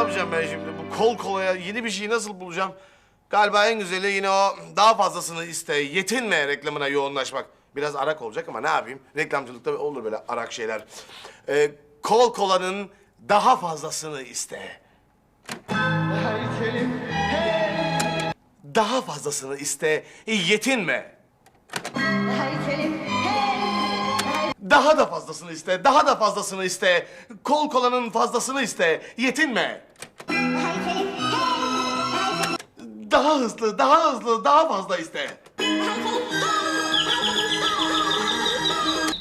yapacağım ben şimdi? Bu kol kolaya yeni bir şey nasıl bulacağım? Galiba en güzeli yine o daha fazlasını iste, yetinme reklamına yoğunlaşmak. Biraz arak olacak ama ne yapayım? Reklamcılıkta olur böyle arak şeyler. Ee, kol kolanın daha fazlasını iste. Daha fazlasını iste, yetinme. Daha da fazlasını iste, daha da fazlasını iste. Kol kolanın fazlasını iste, yetinme. Daha hızlı, daha hızlı, daha fazla iste.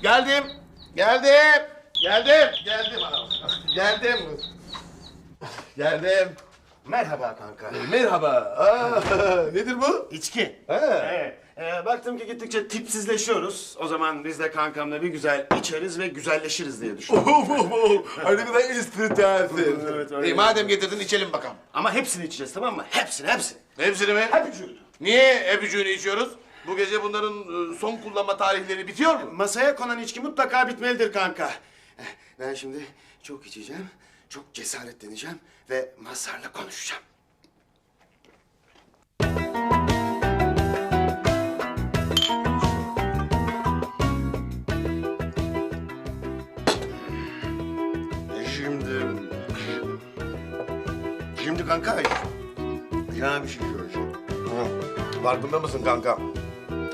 Geldim, geldim, geldim, geldim. Geldim. Geldim. Merhaba kanka. Merhaba. Aa, nedir bu? İçki. Ha. Evet. Ee, baktım ki gittikçe tipsizleşiyoruz. O zaman biz de kankamla bir güzel içeriz ve güzelleşiriz diye düşündüm. Ay ne kadar istihdafın. Evet, öyle. İyi madem getirdin içelim bakalım. Ama hepsini içeceğiz tamam mı? Hepsini, hepsini. Hepsini mi? Hepsini. Niye öpücüğünü içiyoruz? Bu gece bunların e, son kullanma tarihleri bitiyor mu? Masaya konan içki mutlaka bitmelidir kanka. Eh, Ben şimdi çok içeceğim, çok cesaretleneceğim ve Mazhar'la konuşacağım. Şimdi... Şimdi kanka... Ya bir şey söyleyeceğim. Farkında mısın kanka?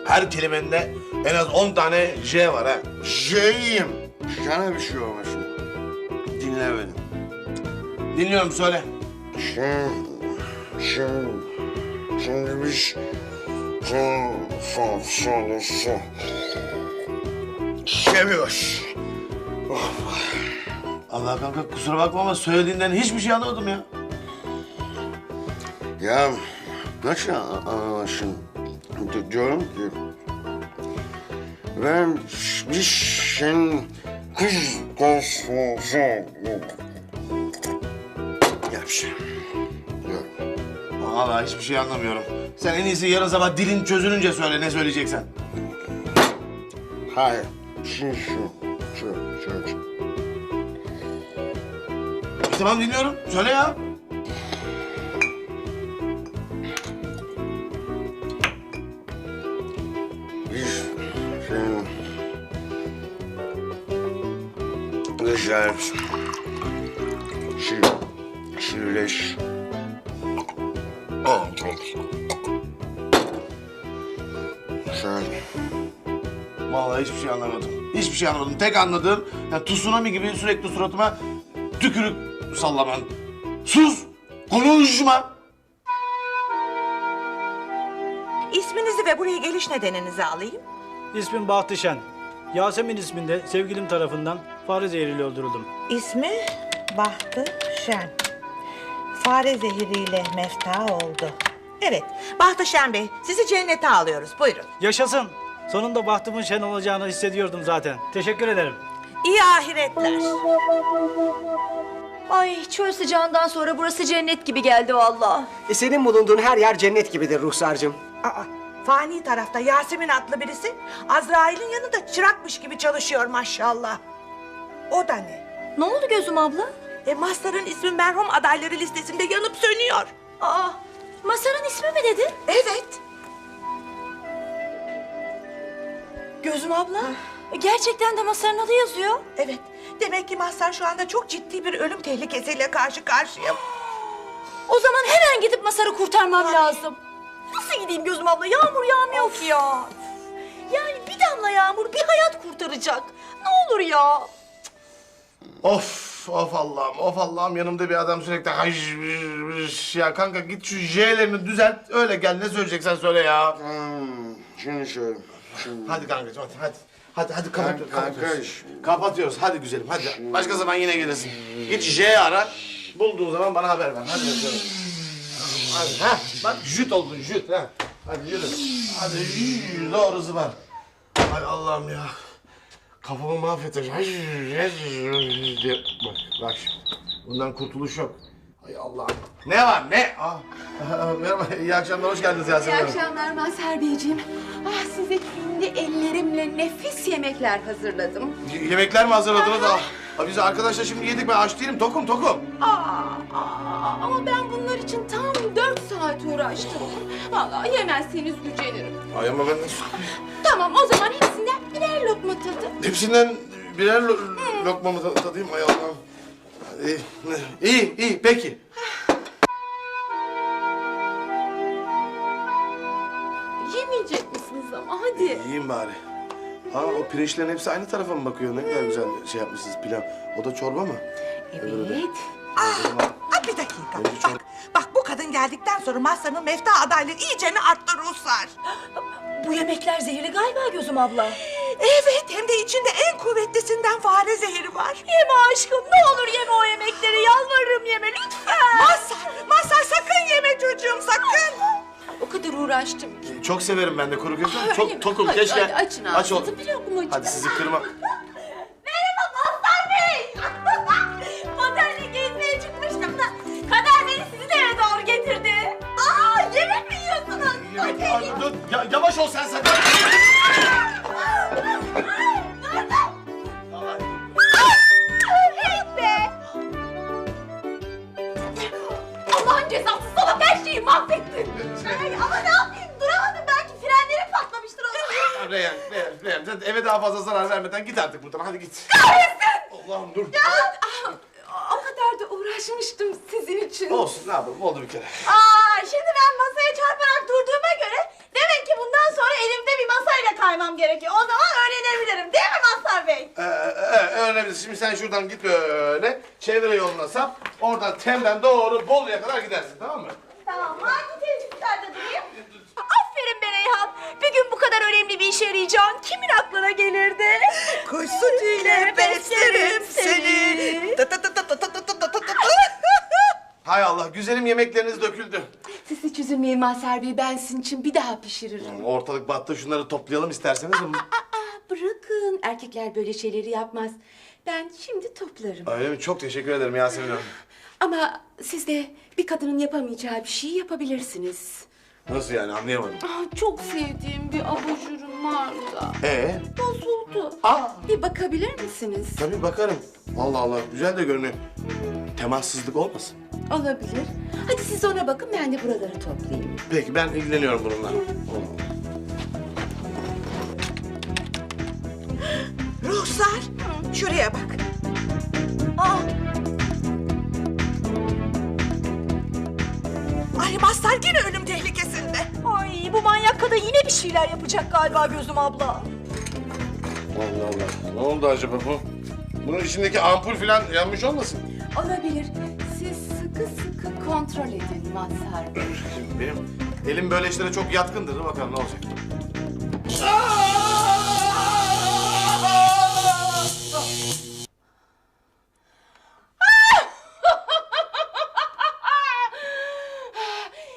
Her kelimende en az 10 tane J var ha. Şeyim. Sana bir şey olmuş. Dinle beni. Dinliyorum söyle. Şimdi... Şimdi... Şimdi biz... Son... Son... Son... Son... Seviyoruz. Allah kanka kusura bakma ama söylediğinden hiçbir şey anlamadım ya. Ya nasıl anlamasın? Di- Diyorum ki... Ben bir sen kız kız Yapsın. Yok. Vallahi hiçbir şey anlamıyorum. Sen en iyisi yarın sabah dilin çözülünce söyle ne söyleyeceksen. Hayır. Şu. Şu. Şu. şu. E, tamam dinliyorum. Söyle ya. Biz senin... Güzel... Şir... Şirleş... Olduk. Sen... Vallahi hiçbir şey anlamadım. Hiçbir şey anlamadım. Tek anladığım ya tsunami gibi sürekli suratıma tükürük sallaman. Sus! Konuşma! İsminizi ve buraya geliş nedeninizi alayım. İsmim Bahtişen. Yasemin isminde sevgilim tarafından fare zehriyle öldürüldüm. İsmi Bahtı Şen. Fare zehiriyle mefta oldu. Evet, Bahtı Şen Bey, sizi cennete alıyoruz. Buyurun. Yaşasın! Sonunda bahtımın şen olacağını hissediyordum zaten. Teşekkür ederim. İyi ahiretler. Ay çöl sıcağından sonra burası cennet gibi geldi valla. E, senin bulunduğun her yer cennet gibidir ruhsarcığım. Aa, fani tarafta Yasemin adlı birisi Azrail'in yanında çırakmış gibi çalışıyor maşallah. O da ne? Ne oldu gözüm abla? E Mazhar'ın ismi merhum adayları listesinde yanıp sönüyor. Aa Masar'ın ismi mi dedi? Evet. Gözüm abla. E, Gerçekten de Masar'ın adı yazıyor. Evet. Demek ki Mazhar şu anda çok ciddi bir ölüm tehlikesiyle karşı karşıya. O zaman hemen gidip Masar'ı kurtarmam lazım. Nasıl gideyim gözüm abla? Yağmur yağmıyor ki ya. Yani bir damla yağmur bir hayat kurtaracak. Ne olur ya. Of of Allah'ım of Allah'ım yanımda bir adam sürekli vış. ya kanka git şu J'lerini düzelt öyle gel ne söyleyeceksen söyle ya. Hmm, şimdi şöyle. Şimdi... Hadi kankacığım hadi hadi. Hadi hadi kapatıyoruz. Kanka, kapatıyoruz. Kapatıyoruz hadi güzelim hadi. Başka zaman yine gelirsin. Git J ara. Bulduğun zaman bana haber ver. Hadi bakalım. Hadi ha bak jüt oldun jüt ha. Hadi yürü. Hadi yürü, doğrusu var. Hay Allah'ım ya. Kafamı mahvetecek. Bak, bak şimdi. Bundan kurtuluş yok. Hay Allah'ım. Ne var ne? Aa, merhaba iyi akşamlar hoş geldiniz Yasemin İyi Hanım. akşamlar Mazhar Beyciğim. Ah size kendi ellerimle nefis yemekler hazırladım. Y- Yemekler mi hazırladınız? Ah, Ha, biz arkadaşlar şimdi yedik ben aç değilim tokum tokum. Aa, aa, ama ben bunlar için tam dört saat uğraştım. Vallahi yemezseniz gücenirim. Ay ama ben Tamam o zaman hepsinden birer lokma tadı. hepsinden birer lo- lokma mı ta- tadayım ay Allah'ım. İyi, iyi, iyi peki. Yemeyecek misiniz ama hadi. Yiyeyim bari. Ha o pirinçlerin hepsi aynı tarafa mı bakıyor? Ne kadar güzel şey yapmışsınız pilav. O da çorba mı? Evet. Ah, bir dakika. Önce çor- Bak, bak bu kadın geldikten sonra masanın mefta adaylığı iyicene arttı Ruslar. Bu yemekler zehirli galiba gözüm abla. Evet hem de içinde en kuvvetlisinden fare zehri var. Yeme aşkım ne olur yeme o yemekleri yalvarırım yeme lütfen. Mazhar, Mazhar sakın yeme çocuğum sakın. O kadar uğraştım. Çok severim ben de kuru köfte. Öyle mi? Çok tokum Hadi, keşke. hadi açın Aç ol. ağzınızı bir lokmacık. Hadi sizi kırma. Merhaba Mazhar Bey. Otelde gezmeye çıkmıştım da kader beni sizin eve doğru getirdi. Aa yemek mi yiyorsunuz? Yemek- Okey. Ay, dur, ya- yavaş ol sen sakın. Ay, ama ne yapayım duramadım belki frenlerim patlamıştır o zaman. Reyhan, Reyhan, Reyhan sen eve daha fazla zarar vermeden git artık buradan hadi git. Allah'ım dur. Ah, O kadar da uğraşmıştım sizin için. Olsun ne yapalım oldu bir kere. Aa, şimdi ben masaya çarparak durduğuma göre demek ki bundan sonra elimde bir masayla kaymam gerekiyor. O zaman öğrenebilirim değil mi Mazhar Bey? Ee, e, öğrenebilirsin. Şimdi sen şuradan git böyle. Çevre yoluna sap. Oradan Tem'den doğru Bolu'ya kadar gidersin tamam mı? Tamam, hangi tesislerde durayım? Aferin be Reyhan. Bir gün bu kadar önemli bir işe yarayacağın kimin aklına gelirdi? Kuş sütüyle beslerim seni. Tı tı tı tı tı tı tı tı tı tı. Hay Allah güzelim yemekleriniz döküldü. Siz hiç üzülmeyin Mazhar Bey. Ben sizin için bir daha pişiririm. Ortalık battı şunları toplayalım isterseniz. Aa, bırakın. Erkekler böyle şeyleri yapmaz. Ben şimdi toplarım. Öyle mi? Çok teşekkür ederim Yasemin Hanım. Ama siz de bir kadının yapamayacağı bir şey yapabilirsiniz. Nasıl yani anlayamadım. Aa, çok sevdiğim bir abajurum vardı da. Ee? Bozuldu. Aa! Bir bakabilir misiniz? Tabii bakarım. Allah Allah güzel de görünüyor. Temassızlık olmasın? Olabilir. Hadi siz ona bakın ben de buraları toplayayım. Peki ben ilgileniyorum bununla. Ruhsar şuraya bak. Aa, Ay Mazhar yine ölüm bir şeyler yapacak galiba gözüm abla. Allah Allah. Ne oldu acaba bu? Bunun içindeki ampul falan yanmış olmasın? Olabilir. Siz sıkı sıkı kontrol edin Mazhar Bey. Şimdi benim elim böyle işlere çok yatkındır. Dur bakalım ne olacak.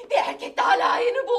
Bir erkek daha layığını buldu.